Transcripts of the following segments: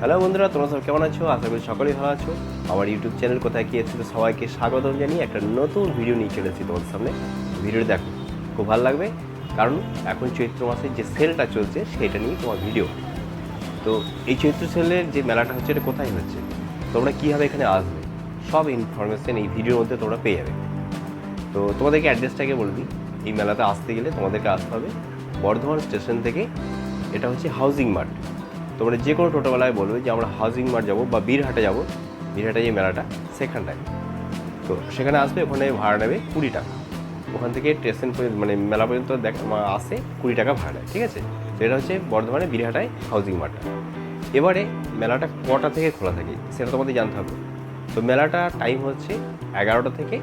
Hello বন্ধুরা, তোমরা সব কেমন আছো? আশা করি সকলেই ভালো আছো। আমার ইউটিউব চ্যানেল কোথায় কি আছে, সবাইকে স্বাগতম জানিয়ে একটা নতুন ভিডিও নিয়ে চলেছি তোমাদের সামনে। ভিডিও দেখো, খুব ভালো লাগবে। কারণ এখন চৈত্র মাসের যে সেলটা চলছে, সেটা নিয়ে তোমার ভিডিও তো এই চৈত্র সেলের যে মেলাটা হচ্ছে, এটা কোথায় হচ্ছে? তোমরা কীভাবে এখানে আসবে? সব ইনফরমেশন এই ভিডিওর মধ্যে তোমরা পেয়ে যাবে। তো তোমাদেরকে অ্যাড্রেসটাকে বলে দিই। এই মেলাতে আসতে গেলে তোমাদেরকে আসতে হবে বর্ধমান স্টেশন থেকে এটা হচ্ছে হাউজিং মার্ট তোমরা যে কোনো টোটোবেলায় বলবে যে আমরা হাউজিং মার্ট যাব বা বীরহাটে যাব। বীরহাটে যে মেলাটা, সেখানটায়। তো সেখানে আসবে, ওখানে ভাড়া নেবে কুড়ি টাকা। ওখান থেকে স্টেশন পর্যন্ত মানে মেলা পর্যন্ত দেখ আসে কুড়ি টাকা ভাড়া নেয়, ঠিক আছে? তো এটা হচ্ছে বর্ধমানে বীরহাটায় হাউজিং মার্টটা এবারে মেলাটা কটা থেকে খোলা থাকে, সেটা তোমাদের জানতে হবে। তো মেলাটা টাইম হচ্ছে এগারোটা থেকে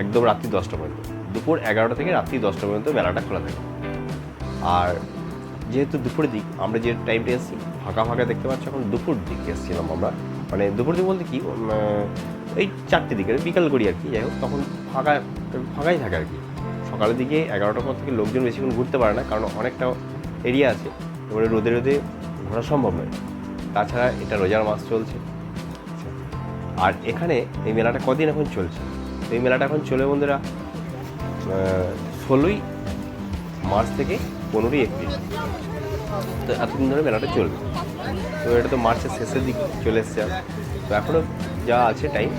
একদম রাত্রি দশটা পর্যন্ত। দুপুর এগারোটা থেকে রাত্রি দশটা পর্যন্ত মেলাটা খোলা থাকে। আর যেহেতু দুপুরের দিক, আমরা যে টাইমটা এসেছি, ফাঁকা ফাঁকা দেখতে পাচ্ছি, এখন দুপুর দিক এসেছিলাম আমরা। মানে দুপুর দিক বলতে কি এই চারটে দিকে, বিকাল করি আর কি, যাই হোক, তখন ফাঁকা, ফাঁকাই থাকে আর কি। সকালের দিকে এগারোটার পর থেকে লোকজন বেশিক্ষণ ঘুরতে পারে না, কারণ অনেকটা এরিয়া আছে, এবারে রোদে রোদে ঘোরা সম্ভব নয়। তাছাড়া এটা রোজার মাস চলছে। আর এখানে এই মেলাটা কদিন এখন চলছে? এই মেলাটা এখন চলে বন্ধুরা ষোলোই মার্চ থেকে পনেরোই এপ্রিল। তো এতদিন ধরে মেলাটা চলবে। তো এটা তো মার্চের শেষের দিকে চলে এসছে আর। তো এখনও যা আছে টাইম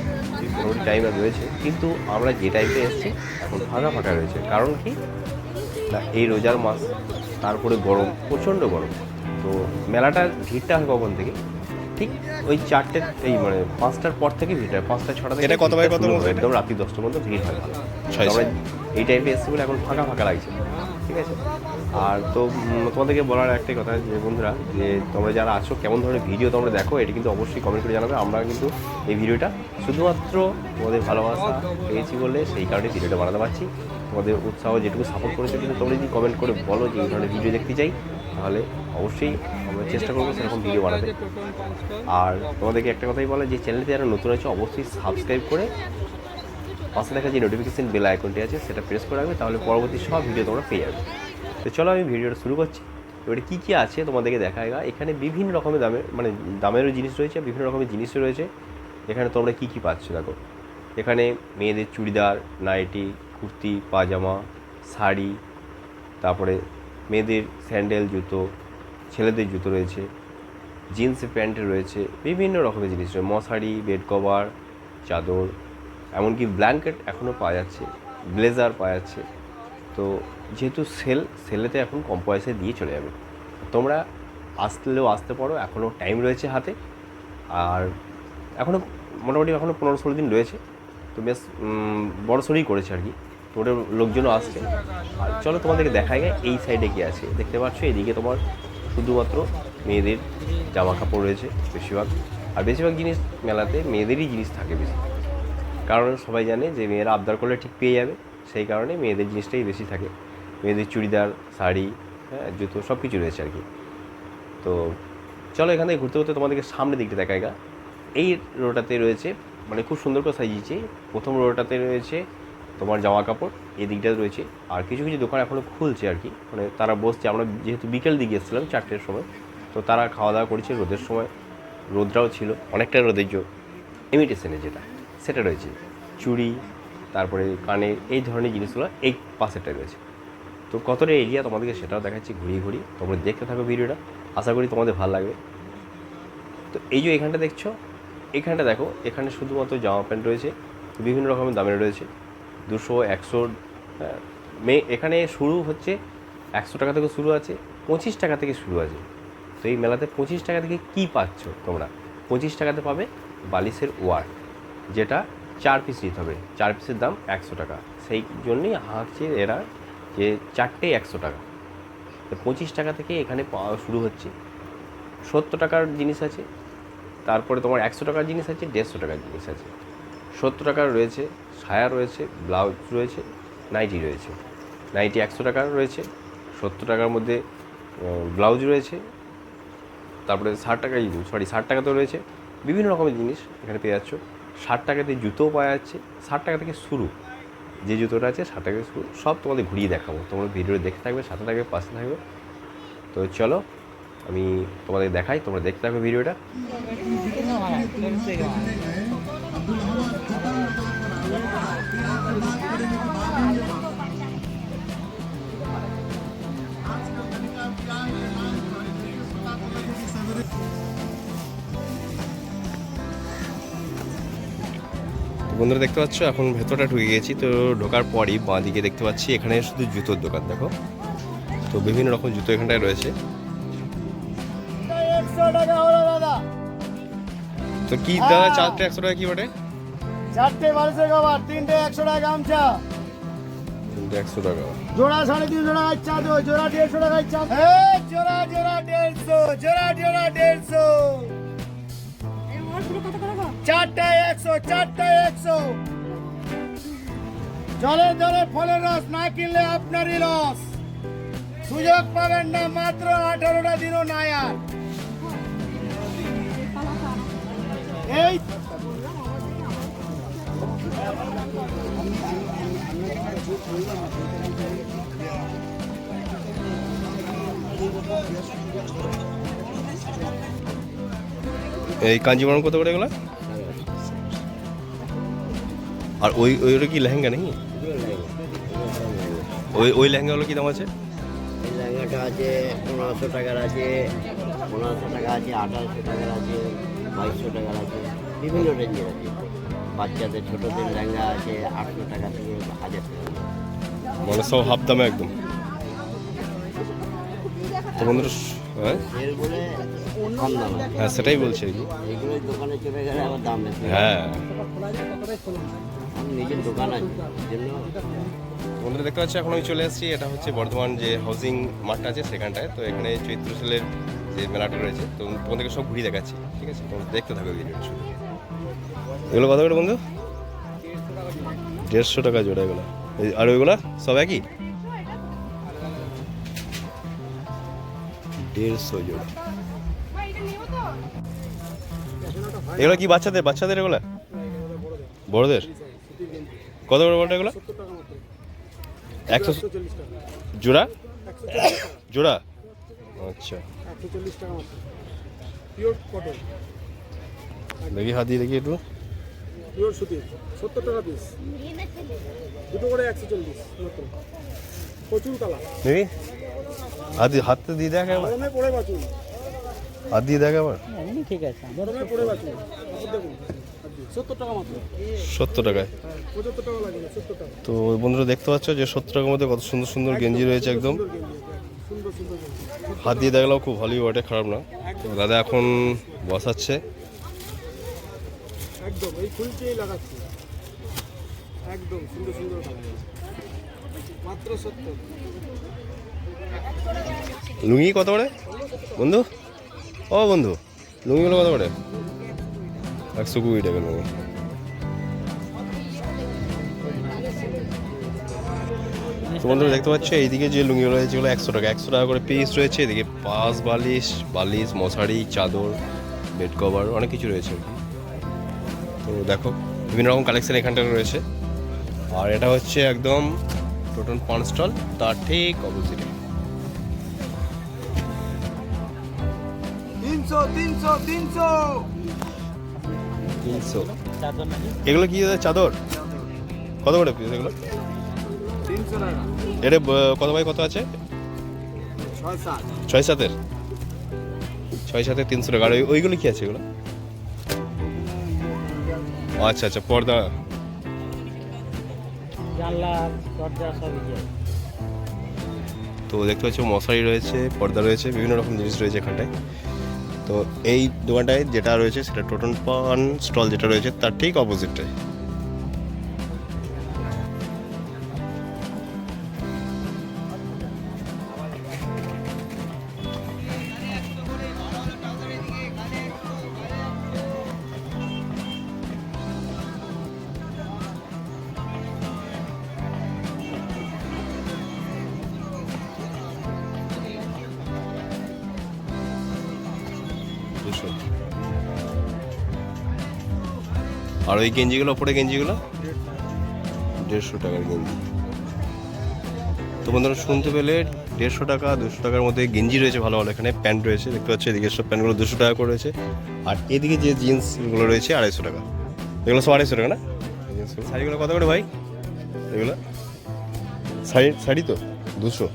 মোটামুটি টাইম রয়েছে। কিন্তু আমরা যে টাইমে এসেছি এখন ফাঁকা ফাঁকা রয়েছে। কারণ কি? না এই রোজার মাস তারপরে গরম প্রচণ্ড গরম। তো মেলাটার ভিড়টা হয় কখন থেকে? ঠিক ওই চারটে এই মানে পাঁচটার পর থেকে ভিড় হয়। পাঁচটা ছটা থেকে এটা কত? একদম রাত্রি দশটার মধ্যে ভিড় হয়। আমরা এই টাইমে এসেছি বলে এখন ফাঁকা ফাঁকা লাগছে। ঠিক আছে? আর তো তোমাদেরকে বলার একটাই কথা যে, বন্ধুরা, যে তোমরা যারা আছো, কেমন ধরনের ভিডিও তোমরা দেখো, এটা কিন্তু অবশ্যই কমেন্ট করে জানাবে। আমরা কিন্তু এই ভিডিওটা শুধুমাত্র তোমাদের ভালোবাসা পেয়েছি বলে সেই কারণে ভিডিওটা বানাতে পারছি। তোমাদের উৎসাহ যেটুকু সাপোর্ট করেছ কিন্তু তোমরা যদি কমেন্ট করে বলো যে এই ধরনের ভিডিও দেখতে চাই, তাহলে অবশ্যই আমরা চেষ্টা করব সেরকম ভিডিও বানাতে। আর তোমাদেরকে একটা কথাই বলা, যে চ্যানেলটি যারা নতুন আছে অবশ্যই সাবস্ক্রাইব করে পাশে দেখা যে নোটিফিকেশান বেল আইকনটি আছে, সেটা প্রেস করে রাখবে, তাহলে পরবর্তী সব ভিডিও তোমরা পেয়ে যাবে। তো চলো আমি ভিডিওটা শুরু করছি। এবারে কী কী আছে তোমাদেরকে দেখায় এখানে বিভিন্ন রকমের দামের মানে দামেরও জিনিস রয়েছে, বিভিন্ন রকমের জিনিসও রয়েছে। এখানে তোমরা কী কী পাচ্ছ দেখো। এখানে মেয়েদের চুড়িদার, নাইটি, কুর্তি, পাজামা, শাড়ি, তারপরে মেয়েদের স্যান্ডেল জুতো, ছেলেদের জুতো রয়েছে জিন্স প্যান্ট রয়েছে, বিভিন্ন রকমের জিনিস রয়েছে। মশারি বেড কভার চাদর এমনকি ব্ল্যাঙ্কেট এখনও পাওয়া যাচ্ছে, ব্লেজার পাওয়া যাচ্ছে। তো যেহেতু সেল, সেলেতে এখন কম পয়সায় দিয়ে চলে যাবে। তোমরা আসলেও আসতে পারো, এখনও টাইম রয়েছে হাতে। আর এখনও মোটামুটি এখনও পনেরো ষোলো দিন রয়েছে। তো বেশ বড় করেছে আর কি। তো ওটার লোকজনও আসছে। চলো তোমাদেরকে দেখা যায় এই সাইডে কি আছে। দেখতে পাচ্ছ, এদিকে তোমার শুধুমাত্র মেয়েদের জামা কাপড় রয়েছে বেশিরভাগ। আর বেশিরভাগ জিনিস মেলাতে মেয়েদেরই জিনিস থাকে বেশি। কারণ সবাই জানে যে মেয়েরা আবদার করলে ঠিক পেয়ে যাবে। সেই কারণে মেয়েদের জিনিসটাই বেশি থাকে। মেয়েদের চুড়িদার, শাড়ি হ্যাঁ জুতো সব কিছু রয়েছে আর কি। তো চলো এখান থেকে ঘুরতে ঘুরতে তোমাদেরকে সামনের দিকটা দেখায় গা। এই রোটাতে রয়েছে মানে খুব সুন্দর করে সাজিয়েছে। প্রথম রোটাতে রয়েছে তোমার জামা কাপড়, এই দিকটাতে রয়েছে। আর কিছু কিছু দোকান এখনও খুলছে আর কি। মানে তারা বসছে, আমরা যেহেতু বিকেল দিকে এসেছিলাম, চারটের সময়। তো তারা খাওয়া দাওয়া করছে রোদের সময়। রোদটাও ছিল, অনেকটা রোদের জো ইমিটেশনের যেটা। সেটা রয়েছে। চুড়ি তারপরে কানের এই ধরনের জিনিসগুলো এই পাশেরটায় রয়েছে। তো কতটা এরিয়া তোমাদেরকে সেটাও দেখাচ্ছি ঘুরিয়ে ঘুরিয়ে। তোমরা দেখতে থাকো ভিডিওটা। আশা করি তোমাদের ভালো লাগবে। তো এই যে এখানটা দেখছ এখানটা দেখো এখানে শুধুমাত্র জামা প্যান্ট রয়েছে বিভিন্ন রকমের দামের রয়েছে। দুশো একশো হ্যাঁ, মে এখানে শুরু হচ্ছে একশো টাকা থেকে শুরু আছে পঁচিশ টাকা থেকে শুরু আছে। তো এই মেলাতে পঁচিশ টাকা থেকে কী পাচ্ছ তোমরা? পঁচিশ টাকাতে পাবে বালিশের ওয়ার যেটা চার পিস নিতে হবে। চার পিসের দাম একশো টাকা। সেই জন্যই হাঁকছে এরা যে চারটে একশো টাকা। তো পঁচিশ টাকা থেকে এখানে পাওয়া শুরু হচ্ছে। সত্তর টাকার জিনিস আছে। তারপরে তোমার একশো টাকার জিনিস আছে, দেড়শো টাকার জিনিস আছে। সত্তর টাকার রয়েছে, সায়া রয়েছে, ব্লাউজ রয়েছে, নাইটি রয়েছে। নাইটি একশো টাকার রয়েছে, সত্তর টাকার মধ্যে ব্লাউজ রয়েছে। তারপরে ষাট টাকায় সরি, ষাট টাকাতেও রয়েছে। বিভিন্ন রকমের জিনিস এখানে পেয়ে যাচ্ছ। ষাট টাকা দিয়ে জুতোও পাওয়া যাচ্ছে। ষাট টাকা থেকে শুরু। যে জুতোটা আছে ষাট টাকা শুরু। সব তোমাদের ঘুরিয়ে দেখাবো। তোমরা ভিডিও দেখতে থাকবে সাথে থাকবে পাশে থাকবে। তো চলো, আমি তোমাদের দেখাই, তোমরা দেখতে থাকবে ভিডিওটা। বন্ধুরা দেখতে পাচ্ছ এখন ভেতরটা ঢুকে গেছি তো ঢোকার পরই বাঁ দিকে দেখতে পাচ্ছি এখানে শুধু জুতোর দোকান দেখো। তো বিভিন্ন রকম জুতো এখানটায় রয়েছে। একশো টাকা দাদা তো কি দাদা চারটে একশো টাকা কি বটে? চারটে বারোশো খাবার তিনটে একশো টাকা গামছা। তিনটে একশো টাকা। জোড়া সাড়ে তিনশো টাকায় চাদর জোড়া দেড়শো টাকায় চাদর জোড়া জোড়া দেড়শো জোড়া জোড়া দেড়শো। চারটায় একশো চারটায় একশো। জলে জলে ফলের রস না কিনলে আপনারই লস। সুযোগ পাবেন না মাত্র আঠারোটা দিনও আর। এই এই কাঞ্জিবরম কত করে এগুলো? আর ওই ওই ওটা কি লেহেঙ্গা নাকি? ওই ওই লেহেঙ্গাগুলো কি দাম আছে? এই লেহেঙ্গাটা আছে পনেরোশো টাকার আছে পনেরোশো টাকা আছে আঠারোশো টাকার আছে বাইশশো টাকার আছে বিভিন্ন রেঞ্জের আছে। বাচ্চাদের ছোটদের লেহেঙ্গা আছে আটশো টাকা থেকে হাজার টাকা। মানে সব হাফ দামে একদম। তো হ্যাঁ? হ্যাঁ সেটাই বলছি আর দোকানে চলে গেলে আবার দাম হ্যাঁ। আমার নিজের দোকান আছে বন্ধুরা দেখতে পাচ্ছি এখন আমি চলে এসেছি। এটা হচ্ছে বর্ধমান যে হাউজিং মাঠটা আছে সেখানটায়। তো এখানে চৈত্র সেলের যে মেলাটা রয়েছে, তো তোমাদেরকে সব ঘুরিয়ে দেখাচ্ছি, ঠিক আছে? তোমরা দেখতে থাকো ভিডিওটা এগুলো কত করে বন্ধু? দেড়শো টাকা জোড়া এগুলো। আর ওইগুলো? সব একই? দেড়শো জোড়া। এগুলো কি বাচ্চাদের? বাচ্চাদের এগুলো? বড়দের? কত করে বলটা এগুলো? একশো জোড়া? জোড়া? আচ্ছা। দেখি হাত দিয়ে দেখি একটু। পিওর সুতির সত্তর টাকা পিস দুটো করে একশো চল্লিশ প্রচুর কালার দেখি। হাত দিয়ে হাত দিয়ে দেখ একবার। গরমে পড়ে বাঁচুন হাত দিয়ে দেখ গরমে পড়ে বাঁচুন দেখুন। সত্তর টাকায়? তো বন্ধুরা দেখতে পাচ্ছ যে সত্তর টাকার মধ্যে কত সুন্দর সুন্দর গেঞ্জি রয়েছে একদম। হাত দিয়ে দেখলেও খুব ভালোই ওঠে খারাপ না। তো দাদা এখন বসাচ্ছে একদম এই ফুলকেই লাগাচ্ছি। একদম সুন্দর সুন্দর মাত্র সত্তর। লুঙ্গি কত করে? বন্ধু? ও বন্ধু লুঙ্গিগুলো কত করে? একশো কুড়ি টাকা লুঙ্গি তো বন্ধুরা দেখতে পাচ্ছ এইদিকে যে লুঙ্গিগুলো রয়েছে যেগুলো একশো টাকা একশো টাকা করে পিস রয়েছে এদিকে পাস বালিশ বালিশ মশারি চাদর বেড কভার অনেক কিছু রয়েছে তো দেখো বিভিন্ন রকম কালেকশন এখানটায় রয়েছে আর এটা হচ্ছে একদম টোটাল পান স্টল তার ঠিক অপোজিটে তিনশো তিনশো তিনশো তিনশো। এগুলো কি চাদর? কত করে পিস এগুলো? এটা কত বাই কত আছে? ছয় ছয় সাতের? ছয় সাতের তিনশো টাকা। আর ওই- ওইগুলো কি আছে এগুলো? আচ্ছা আচ্ছা পর্দা। তো দেখতে পাচ্ছ মশারি রয়েছে পর্দা রয়েছে বিভিন্ন রকম জিনিস রয়েছে এখানটায়। তো এই দোকানটায় যেটা রয়েছে সেটা টোটন পান স্টল যেটা রয়েছে তার ঠিক অপোজিটটায় আর ওই গেঞ্জিগুলো, ওপরে গেঞ্জিগুলো? দেড়শো টাকার গেঞ্জি। তো বন্ধুরা, শুনতে পেলে দেড়শো টাকা, দুশো টাকার মধ্যে গেঞ্জি রয়েছে ভালো ভালো। এখানে প্যান্ট রয়েছে, দেখতে পাচ্ছি, এদিকে সব প্যান্টগুলো দুশো টাকা করে রয়েছে। আর এদিকে যে জিন্সগুলো রয়েছে, আড়াইশো টাকা। এগুলো সব আড়াইশো টাকা না। শাড়িগুলো কত করে ভাই? এগুলো? শাড়ি শাড়ি তো? দুশো।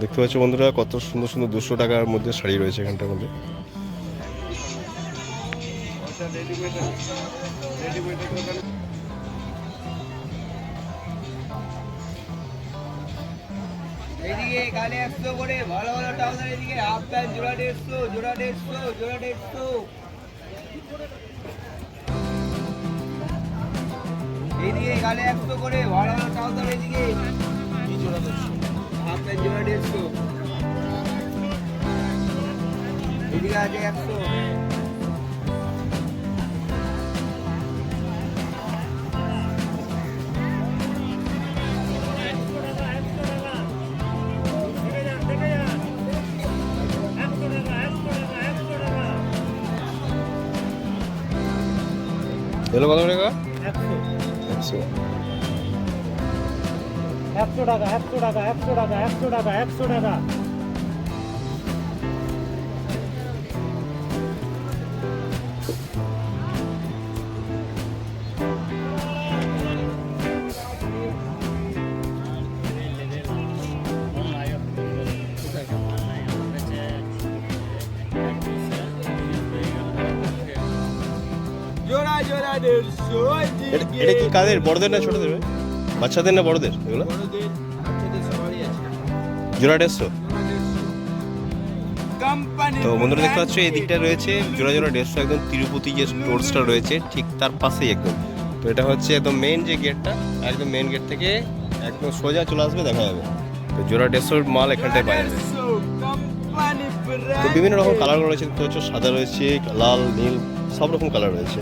দেখতে পাচ্ছ বন্ধুরা, কত সুন্দর সুন্দর দুশো টাকার মধ্যে শাড়ি রয়েছে এখানটার মধ্যে। এদিকে গালে একশো করে, ভালো ভালো টাউনার এদিকে হাফ প্যান্ট জোড়া দেড়শো জোড়া দেড়শো জোড়া দেড়শো। এইদিকে গালে একশো করে, ভালো ভালো টাউনার এদিকে হাফ প্যান্ট জোড়া দেড়শো। এদিকে আছে একশো। এগুলো কত টাকা? একশো। একশো। টাকা একশো টাকা একশো টাকা একশো টাকা একশো টাকা। এটা কি কাদের? বড়দের না ছোটদের বাচ্চাদের না বড়দের? এগুলো? জোড়া দেড়শো তো বন্ধুরা দেখতে পাচ্ছ এই দিকটা রয়েছে জোড়া জোড়া দেড়শো একদম তিরুপতি যে স্টোরসটা রয়েছে ঠিক তার পাশেই একদম। তো এটা হচ্ছে একদম মেন যে গেটটা একদম মেন গেট থেকে একদম সোজা চলে আসবে দেখা যাবে। তো জোড়া দেড়শোর মাল এখানটায় পাওয়া যাবে। তো বিভিন্ন রকম কালার রয়েছে দেখতে পাচ্ছ সাদা রয়েছে লাল নীল সব রকম কালার রয়েছে।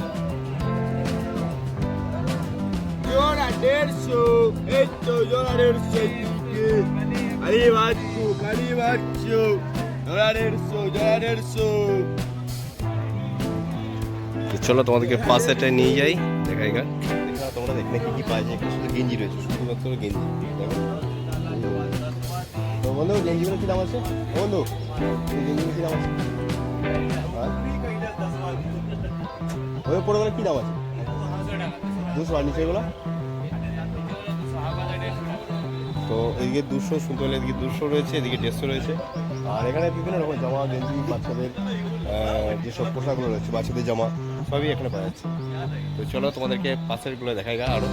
কারি বাচ্চু জোড়া দেড়শো জোড়া দেড়শো তো চলো তোমাদেরকে পাশেটায় নিয়ে যাই গা তোমরা দেখলে কি কি পাওয়া যায় শুধু গেঞ্জি রয়েছে, শুধুমাত্র গেঞ্জি। দেখো। তো বন্ধু, গেঞ্জিগুলো কি দাম আছে? বন্ধু গেঞ্জিগুলো কি দাম আছে? ওই পড়ে কি দাম আছে? দুশো আর নিচে তো এদিকে দুশো, শুনতে পেলে এদিকে দুশো রয়েছে, এদিকে দেড়শো রয়েছে। আর এখানে বিভিন্ন রকম জামা, গেঞ্জি, বাচ্চাদের যেসব পোশাকগুলো রয়েছে, বাচ্চাদের জামা, সবই এখানে পাওয়া যাচ্ছে। তো চলো তোমাদেরকে পাশেরগুলো দেখাই গা আরও।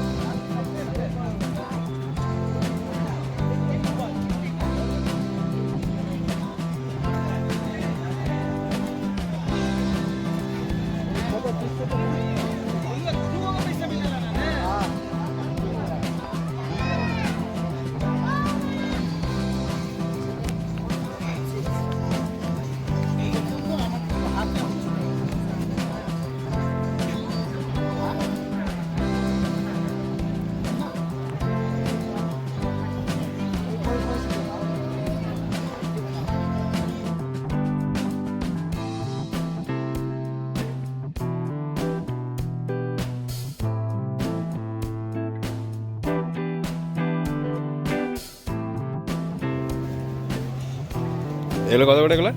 এগুলো কত করে এগুলো?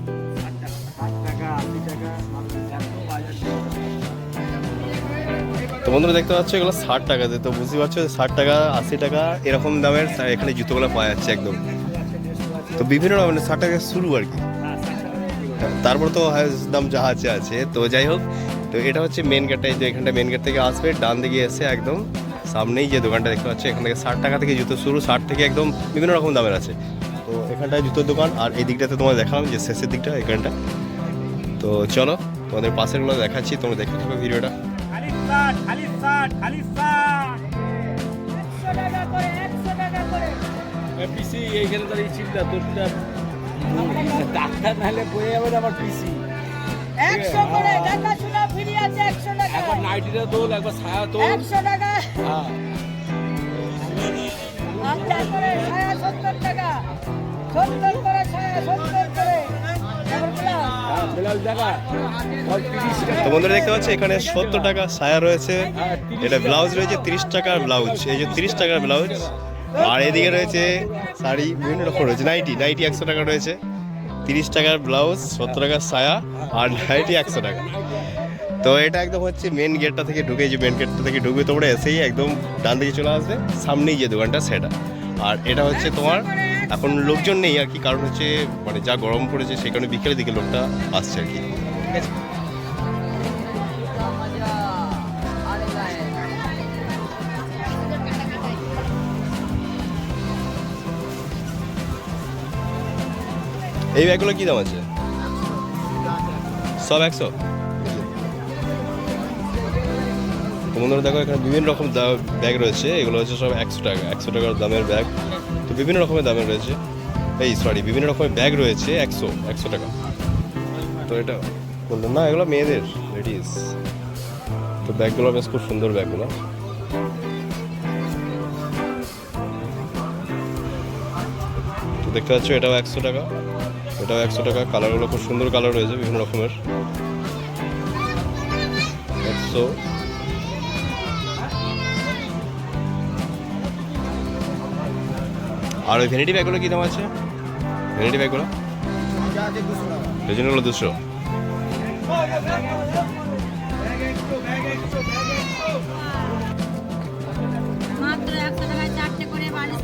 তো বন্ধুরা দেখতে পাচ্ছ, এগুলো ষাট টাকাতে তো বুঝতে পারছ, ষাট টাকা, আশি টাকা, এরকম দামের এখানে জুতোগুলো পাওয়া যাচ্ছে একদম। তো বিভিন্ন রকমের ষাট টাকা শুরু আর কি। তারপর তো highest দাম যা আছে আছে। তো যাই হোক, তো এটা হচ্ছে মেন গেটটাই তো এখানটা মেন গেট থেকে আসবে, ডান দিকে এসে একদম সামনেই যে দোকানটা দেখতে পাচ্ছ, এখান থেকে ষাট টাকা থেকে জুতো শুরু। ষাট থেকে একদম বিভিন্ন রকম দামের আছে। তো এখানটায় জুতোর দোকান আর এই দিকটাতে তোমার দেখালাম যে শেষের দিকটা এখানটা। তো চলো তোমাদের পাশেরগুলো দেখাচ্ছি তোমরা দেখতে থাকো ভিডিওটা। পিসি এইখানে দাঁড়িয়ে চিন্তা তোরটা ডাক্তার নাহলে বয়ে যাবে আমার পিসি। একশো করে দেখাশোনা ফ্রি আছে একশো টাকা। একবার নাইটিটা একবার ছায়া তোল। একশো টাকা। হ্যাঁ। করে ছায়া সত্তর টাকা। তো বন্ধুরা দেখতে পাচ্ছি, এখানে সত্তর টাকা সায়া রয়েছে। এটা ব্লাউজ রয়েছে, তিরিশ টাকার ব্লাউজ। এই যে তিরিশ টাকার ব্লাউজ। আর এদিকে রয়েছে শাড়ি, বিভিন্ন রকম রয়েছে। নাইটি নাইটি একশো টাকা রয়েছে। তিরিশ টাকার ব্লাউজ, সত্তর টাকার সায়া, আর নাইটি একশো টাকা। তো এটা একদম হচ্ছে মেন গেটটা থেকে ঢুকে যে মেন গেটটা থেকে ঢুকে তোমরা এসেই একদম ডান দিকে চলে আসবে। সামনেই যে দোকানটা, সেটা। আর এটা হচ্ছে তোমার এখন লোকজন নেই আর কি। কারণ হচ্ছে মানে যা গরম পড়েছে সেই কারণে বিকেলের দিকে লোকটা আসছে আর কি। এই ব্যাগগুলো কি দাম আছে? সব একশো? তো বন্ধুরা দেখো এখানে বিভিন্ন রকম ব্যাগ রয়েছে। এগুলো হচ্ছে সব একশো টাকা একশো টাকার দামের ব্যাগ। তো বিভিন্ন রকমের দামের রয়েছে। এই সরি বিভিন্ন রকমের ব্যাগ রয়েছে একশো একশো টাকা। তো এটা বললাম না, এগুলো মেয়েদের লেডিস তো ব্যাগগুলো বেশ খুব সুন্দর ব্যাগগুলো। তো দেখতে পাচ্ছ, এটাও একশো টাকা। এটাও একশো টাকা। কালারগুলো খুব সুন্দর কালার রয়েছে বিভিন্ন রকমের। একশো। আর ওই ভ্যানিটি ব্যাগগুলো কী দাম আছে? ভ্যানিটি ব্যাগগুলো ডজনগুলো দুশো। মাত্র একশো টাকায় চারটে করে বালিশ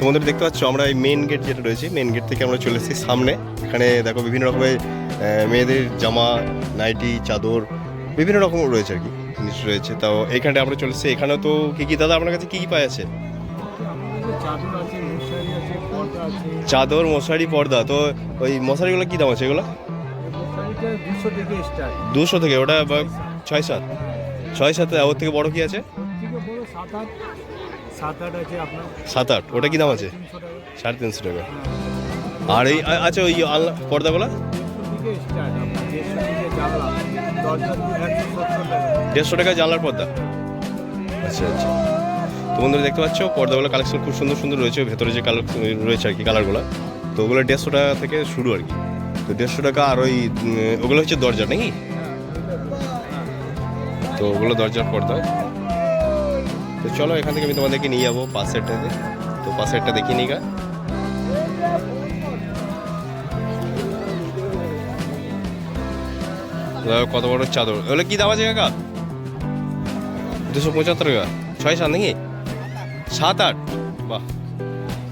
তোমাদের দেখতে পাচ্ছ আমরা এই মেন গেট যেটা রয়েছে মেন গেট থেকে আমরা চলে এসেছি সামনে। এখানে দেখো বিভিন্ন রকমের মেয়েদের জামা নাইটি চাদর বিভিন্ন রকম রয়েছে আর কি জিনিস রয়েছে। তাও এইখানটা আমরা চলে এসেছি। এখানেও তো কী কী দাদা আপনার কাছে কী কী পাওয়া আছে চাদর মশারি পর্দা। তো ওই মশারিগুলো কী দাম আছে এগুলো? দুশো থেকে ওটা ছয় সাত? ছয় সাত ওর থেকে বড় কি আছে? সাত আট ওটা কি দাম আছে? সাড়ে তিনশো টাকা। আর এই আচ্ছা ওই আলনা পর্দাগুলো দেড়শো টাকা জানলার পর্দা। আচ্ছা আচ্ছা। তো বন্ধুরা দেখতে পাচ্ছ পর্দাগুলো কালেকশন খুব সুন্দর সুন্দর রয়েছে। ভেতরে যে কালার রয়েছে আর কি কালারগুলো তো ওগুলো দেড়শো টাকা থেকে শুরু আর কি। তো দেড়শো টাকা আর ওই ওগুলো হচ্ছে দরজা নাকি? তো ওগুলো দরজার পর্দা। তো চলো এখান থেকে আমি তোমাদেরকে নিয়ে যাব পাশেরটাতে তো। পাশেরটা দেখিয়ে নিই গা। কত বড় চাদর। ওগুলো কি দাম আছে কাকা? দুশো পঁচাত্তর টাকা। ছয় সাত নাকি? সাত আট। বাহ।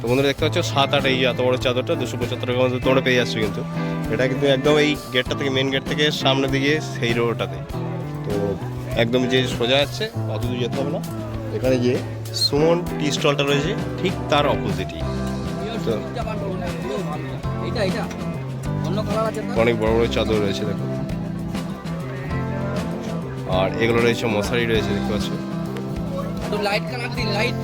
তো বন্ধুরা, দেখতে পাচ্ছ, সাত আট এই এত বড় চাদরটা, দুশো পঁচাত্তর টাকা মধ্যে তোমরা পেয়ে যাচ্ছ কিন্তু। এটা কিন্তু একদম এই গেটটা থেকে মেন গেট থেকে, সামনের দিকে, সেই রোডটাতে তো একদম যে সোজা যাচ্ছে অত দূর যেতে হবে না। এখানে যে সুমন টি স্টলটা রয়েছে ঠিক তার অপোজিটই। অনেক বড় বড় চাদর রয়েছে দেখো। আর এগুলো রয়েছে মশারি রয়েছে দেখতে পাচ্ছ? লাইট লাইট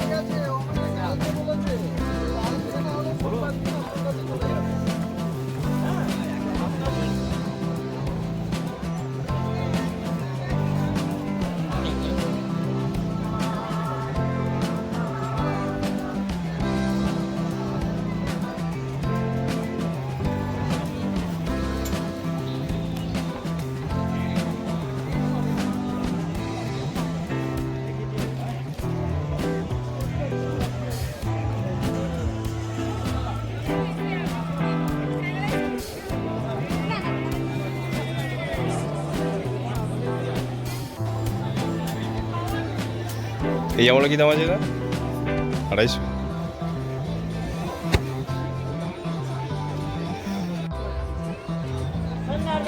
এই জামাগুলো কি দাম আছে না আড়াইশো।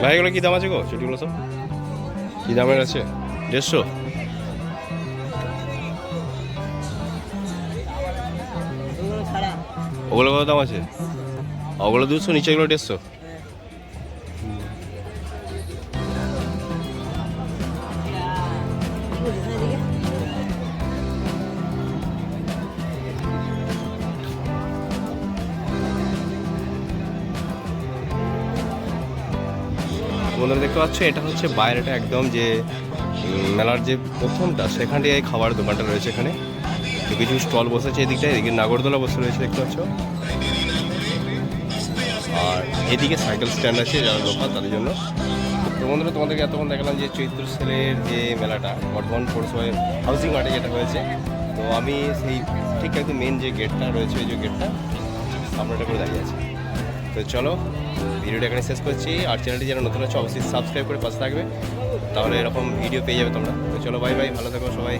ভাই, এগুলো কি দাম আছে গো? চুটিগুলো সব? কি দামের আছে? দেড়শো। ওগুলো কত দাম আছে? ওগুলো দুশো, নিচেগুলো দেড়শো। বন্ধুরা দেখতে পাচ্ছ, এটা হচ্ছে বাইরেটা একদম যে মেলার যে প্রথমটা, সেখানটায় এই খাবার দোকানটা রয়েছে এখানে। তো কিছু স্টল বসেছে এদিকটায়, এদিকে নাগরদোলা বসে রয়েছে দেখতে পাচ্ছ। আর এদিকে সাইকেল স্ট্যান্ড আছে যারা লোকাল তাদের জন্য। তো বন্ধুরা, তোমাদেরকে এতক্ষণ দেখালাম যে চৈত্র সেলের যে মেলাটা, বর্ধমান পৌরসভায় হাউসিং মার্টে যেটা হয়েছে। তো আমি সেই ঠিক একদম মেন যে গেটটা রয়েছে, ওই যে গেটটা সামনেটা করে দাঁড়িয়ে আছি। তো চলো ভিডিওটা এখানে শেষ করছি। আর চ্যানেলটি যারা নতুন আছে, অবশ্যই সাবস্ক্রাইব করে পাশে থাকবে। তাহলে এরকম ভিডিও পেয়ে যাবে তোমরা। তো চলো বাই বাই ভালো থাকো সবাই।